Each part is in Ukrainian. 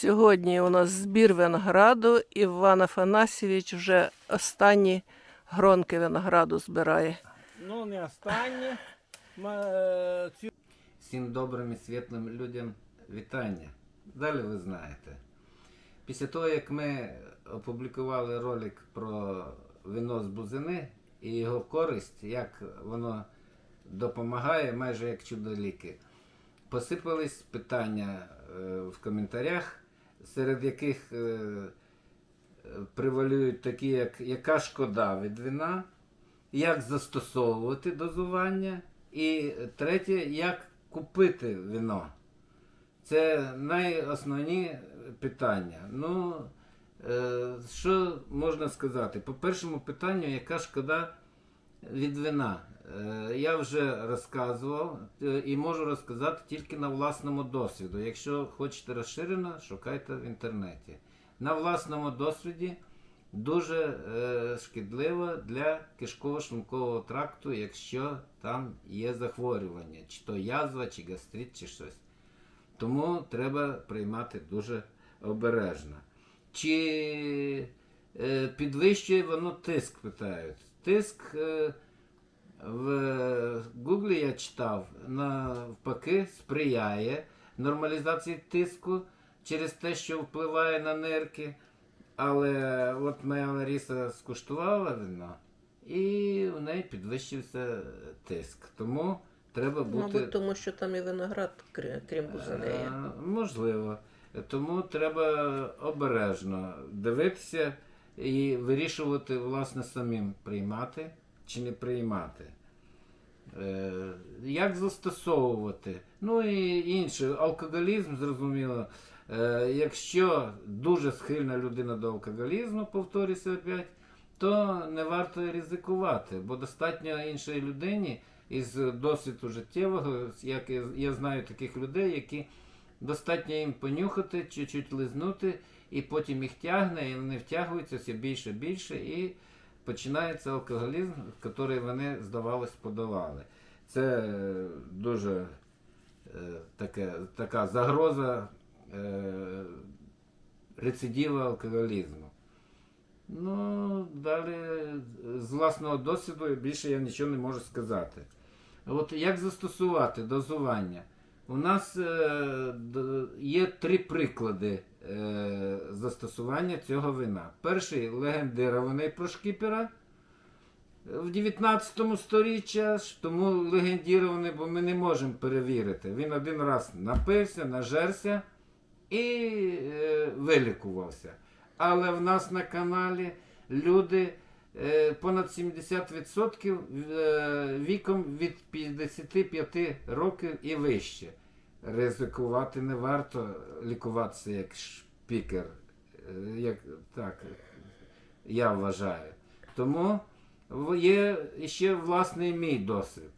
Сьогодні у нас збір винограду. Іван Афанасьович вже останні гронки винограду збирає. Ну, не останнє. Ма- е, Всім добрим і світлим людям вітання. Далі ви знаєте. Після того, як ми опублікували ролик про вино з бузини і його користь, як воно допомагає, майже як чудо-ліки, посипались питання е, в коментарях, серед яких е, е, превалюють такі, як яка шкода від вина, як застосовувати дозування, і третє, як купити вино. Це найосновні питання. Ну, е, що можна сказати? По першому питанню, яка шкода від вина? Е, я вже розказував е, і можу розказати тільки на власному досвіду. Якщо хочете розширено, шукайте в інтернеті. На власному досвіді дуже е, шкідливо для кишково-шлункового тракту, якщо там є захворювання, чи то язва, чи гастрит, чи щось. Тому треба приймати дуже обережно. Чи підвищує воно тиск, питають. Тиск е, в Гуглі я читав, навпаки, сприяє нормалізації тиску через те, що впливає на нирки. Але от моя Лариса скуштувала вино, і у неї підвищився тиск. Тому треба бути. Мабуть, тому що там і виноград, крім. Е, Можливо. Тому треба обережно дивитися і вирішувати, власне, самим приймати чи не приймати. Е, Як застосовувати? Ну і інше. Алкоголізм, зрозуміло. Е, Якщо дуже схильна людина до алкоголізму, повторюся опять, то не варто ризикувати, бо достатньо іншої людині із досвіду життєвого, як я, я знаю таких людей, які достатньо їм понюхати, чуть-чуть лизнути, і потім їх тягне, і вони втягуються все більше і більше, і починається алкоголізм, який вони, здавалось, подолали. Це е, дуже е, таке, така загроза е, рецидива алкоголізму. Ну, далі з власного досвіду більше я нічого не можу сказати. От як застосувати дозування? У нас е, є три приклади е, застосування цього вина. Перший легендирований про шкіпера в 19 сторіччі, аж тому легендірований, бо ми не можемо перевірити. Він один раз напився, нажерся і е, вилікувався. Але в нас на каналі люди е, понад 70% е, віком від 55 років і вище. Ризикувати не варто лікуватися як шпікер. Е, Як, так, я вважаю. Тому є ще власний мій досвід.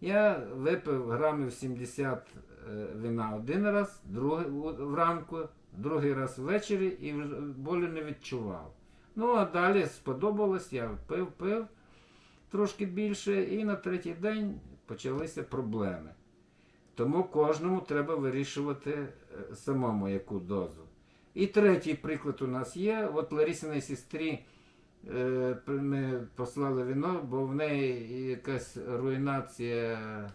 Я випив грамів 70 е, вина один раз, другий вранку, другий раз ввечері і болю не відчував. Ну, а далі сподобалось, я пив, пив трошки більше, і на третій день почалися проблеми. Тому кожному треба вирішувати е, самому яку дозу. І третій приклад у нас є. От Ларісиній сестрі е, ми послали віно, бо в неї якась руйнація е,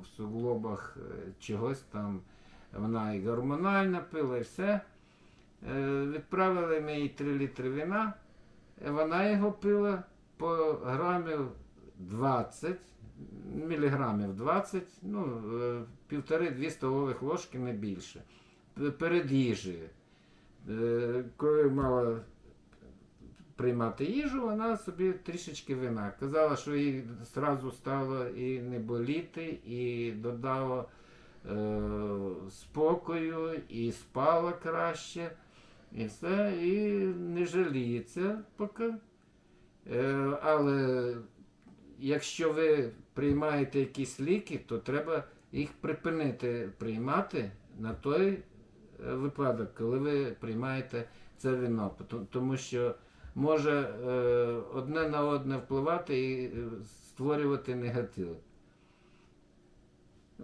в суглобах чогось там. Вона і гормональна пила, і все. Е, Відправили ми їй 3 літри вина. Е, Вона його пила по грамів 20, міліграмів 20, ну, е, півтори-дві столових ложки не більше. Перед їжею. Коли мала приймати їжу, вона собі трішечки вина. Казала, що їй зразу стало і не боліти, і додало е, спокою, і спала краще, і все, і не жаліється поки. Е, але якщо ви приймаєте якісь ліки, то треба їх припинити приймати на той е, випадок, коли ви приймаєте це вино. Тому що може е, одне на одне впливати і створювати негатив.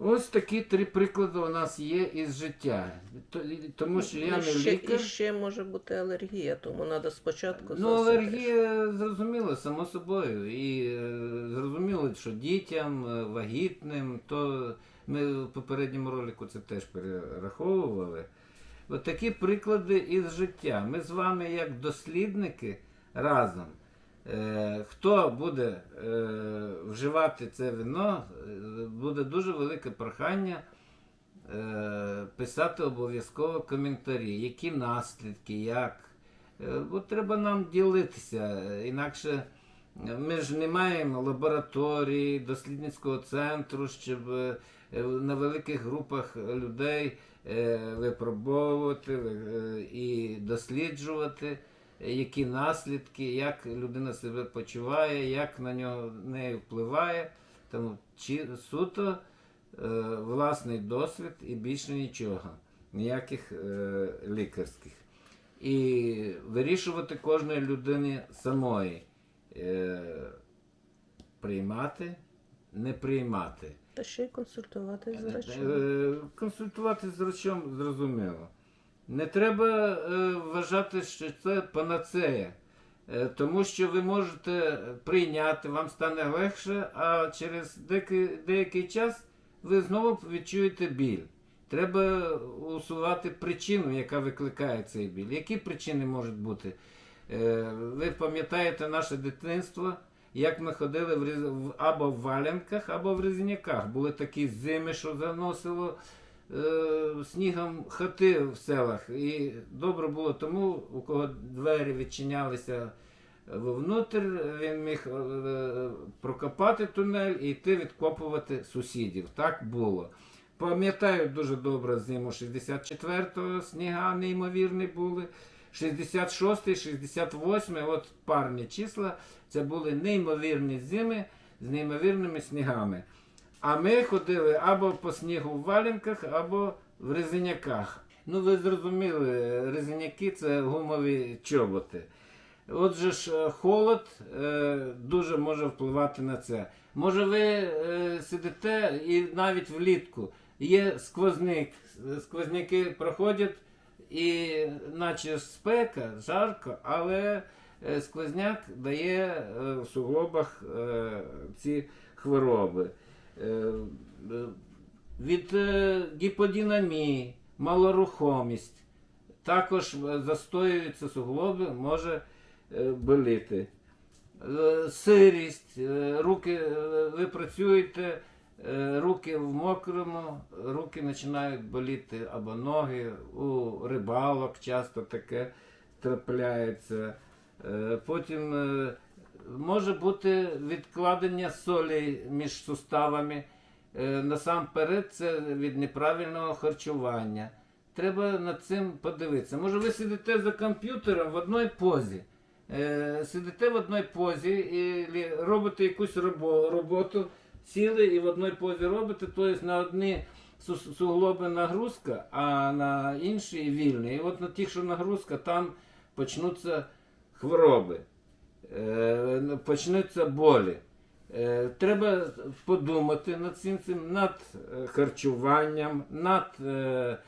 Ось такі три приклади у нас є із життя. Тому що я І не ще, лікар. і ще може бути алергія, тому треба спочатку Ну, алергія зрозуміло, само собою. І е, зрозуміло, що дітям, е, вагітним, то ми в попередньому ролику це теж перераховували. От такі приклади із життя. Ми з вами, як дослідники, разом. Е, хто буде е, вживати це вино, е, буде дуже велике прохання писати обов'язково коментарі, які наслідки, як. Бо треба нам ділитися, інакше ми ж не маємо лабораторії, дослідницького центру, щоб на великих групах людей випробовувати і досліджувати, які наслідки, як людина себе почуває, як на нього неї впливає. Тому чи суто е, власний досвід і більше нічого, ніяких е, лікарських. І вирішувати кожної людини самої. Е, приймати, не приймати. Та ще й консультувати з врачом. Е, Консультувати з врачом зрозуміло. Не треба е, вважати, що це панацея. Е, Тому що ви можете прийняти, вам стане легше, а через деякий, деякий час ви знову відчуєте біль. Треба усувати причину, яка викликає цей біль. Які причини можуть бути? Е, Ви пам'ятаєте наше дитинство, як ми ходили в, або в валянках, або в резиняках. Були такі зими, що заносило снігом хати в селах. І добре було тому, у кого двері відчинялися вовнутрь, він міг е, прокопати тунель і йти відкопувати сусідів. Так було. Пам'ятаю дуже добре зиму 64-го сніга неймовірні були. 66-й, 68-й, от парні числа, це були неймовірні зими з неймовірними снігами. А ми ходили або по снігу в валянках, або в резиняках. Ну, ви зрозуміли, резиняки це гумові чоботи. Отже ж, е, холод е, дуже може впливати на це. Може, ви е, сидите і навіть влітку є сквозник, сквозняки проходять, і наче спека, жарко, але е, сквозняк дає е, в суглобах е, ці хвороби. Е, е, Від е, гіподинамії, малорухомість, також застоюються суглоби, може боліти. Сирість, руки, ви працюєте, руки в мокрому, руки починають боліти або ноги, у рибалок часто таке трапляється. Потім може бути відкладення солі між суставами. Е, Насамперед, це від неправильного харчування. Треба над цим подивитися. Може, ви сидите за комп'ютером в одній позі. Е, Сидите в одній позі і робите якусь роботу, сіли і в одній позі робите, тобто на одні су- суглоби нагрузка, а на інші вільні. І от на тих, що нагрузка, там почнуться хвороби, почнуться болі. Е, Треба подумати над цим, над е, харчуванням, над е,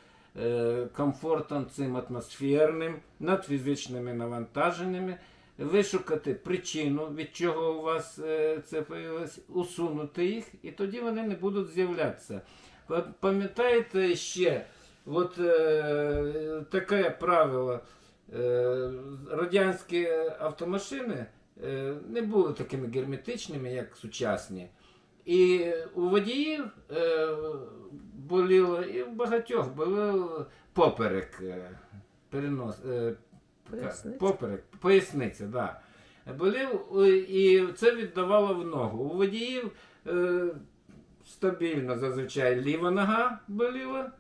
е, комфортом цим атмосферним, над фізичними навантаженнями, вишукати причину, від чого у вас е, це появилось, усунути їх, і тоді вони не будуть з'являтися. Пам'ятаєте ще, от е, таке правило, е, радянські автомашини е, не були такими герметичними, як сучасні. І у водіїв е, боліло, і в багатьох боліло поперек. Е, перенос, е, Поясниця. Поперек, поясниця, да. Болів, е, і це віддавало в ногу. У водіїв е, стабільно зазвичай ліва нога боліла,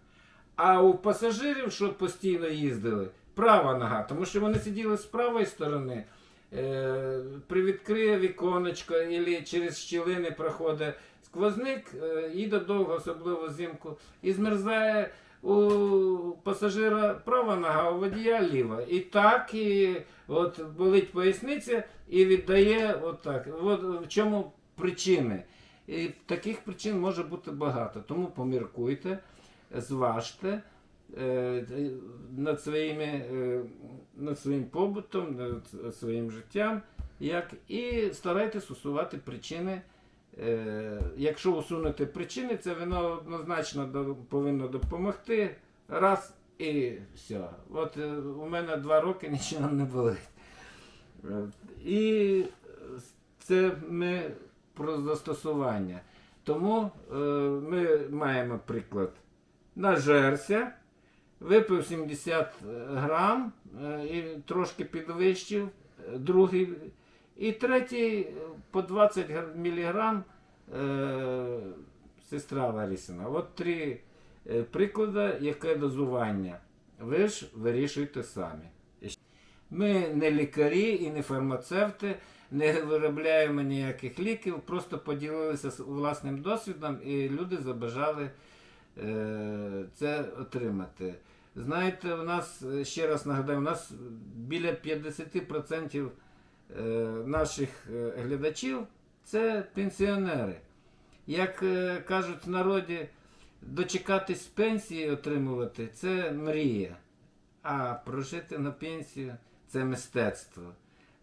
а у пасажирів, що постійно їздили, права нога, тому що вони сиділи з правої сторони. Е, привідкриє віконечко або через щілини проходить сквозник, е, їде довго, особливо взимку, і змерзає у пасажира права нога, у водія ліва. І так, і от болить поясниця і віддає отак. От в чому причини. І таких причин може бути багато. Тому поміркуйте, зважте над, своїми, е, над своїм побутом, над своїм життям, як, і старайтесь усувати причини. Е, якщо усунути причини, це вино однозначно повинно допомогти. Раз і все. От е, у мене два роки нічого не болить. Е, І це ми про застосування. Тому е, ми маємо приклад. Нажерся, випив 70 грам е, і трошки підвищив, е, другий. І третій е, по 20 мг е, сестра Ларісина. От три е, приклади, яке дозування. Ви ж вирішуйте самі. Ми не лікарі і не фармацевти, не виробляємо ніяких ліків, просто поділилися власним досвідом і люди забажали е, це отримати. Знаєте, у нас, е, ще раз нагадаю, у нас біля 50% е, наших е, глядачів це пенсіонери. Як кажуть в народі, дочекатись пенсії отримувати це мрія. А прожити на пенсію це мистецтво.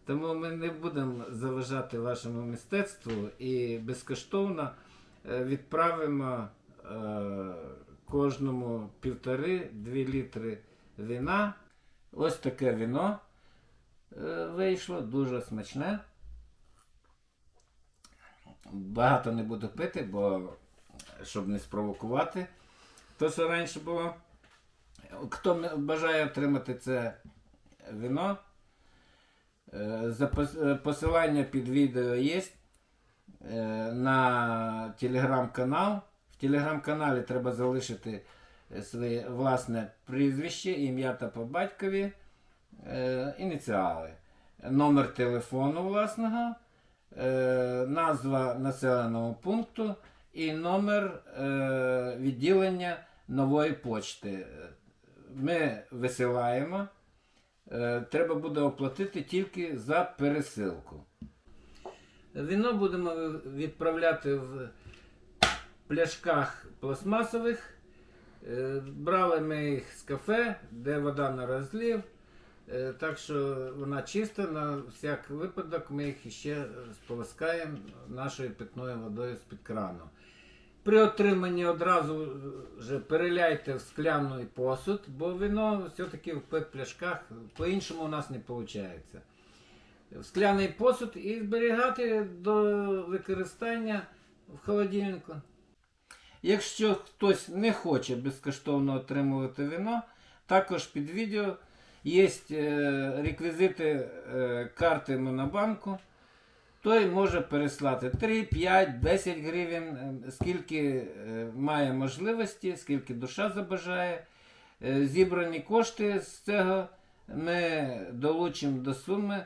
Тому ми не будемо заважати вашому мистецтву і безкоштовно відправимо кожному півтори-дві літри вина. Ось таке вино е, вийшло, дуже смачне. Багато не буду пити, бо щоб не спровокувати. То, що раніше було. Хто бажає отримати це вино, е, е, посилання під відео є на телеграм-канал. Телеграм-каналі треба залишити е, своє власне прізвище, ім'я та по батькові, е, ініціали, номер телефону власного, е, назва населеного пункту і номер е, відділення нової почти. Ми висилаємо. Е, Треба буде оплатити тільки за пересилку. Віно будемо відправляти в пляшках пластмасових. Е, Брали ми їх з кафе, де вода на розлив. Е, Так що вона чиста, на всяк випадок ми їх ще сполоскаємо нашою питною водою з-під крану. При отриманні одразу вже переляйте в скляний посуд, бо вино все-таки в пет-пляшках по-іншому у нас не виходить. В скляний посуд і зберігати до використання в холодильнику. Якщо хтось не хоче безкоштовно отримувати вино, також під відео є е, реквізити е, карти Монобанку. Той може переслати 3, 5, 10 гривень, е, скільки має можливості, скільки душа забажає. Зібрані кошти з цього ми долучимо до суми,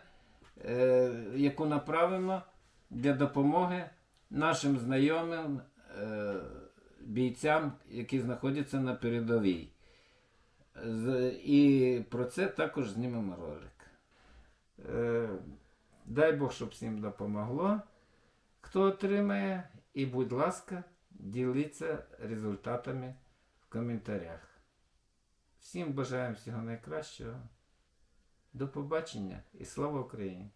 яку направимо для допомоги нашим знайомим бійцям, які знаходяться на передовій. І про це також знімемо ролик. Е, Дай Бог, щоб всім допомогло, хто отримає. І, будь ласка, діліться результатами в коментарях. Всім бажаємо всього найкращого. До побачення і слава Україні!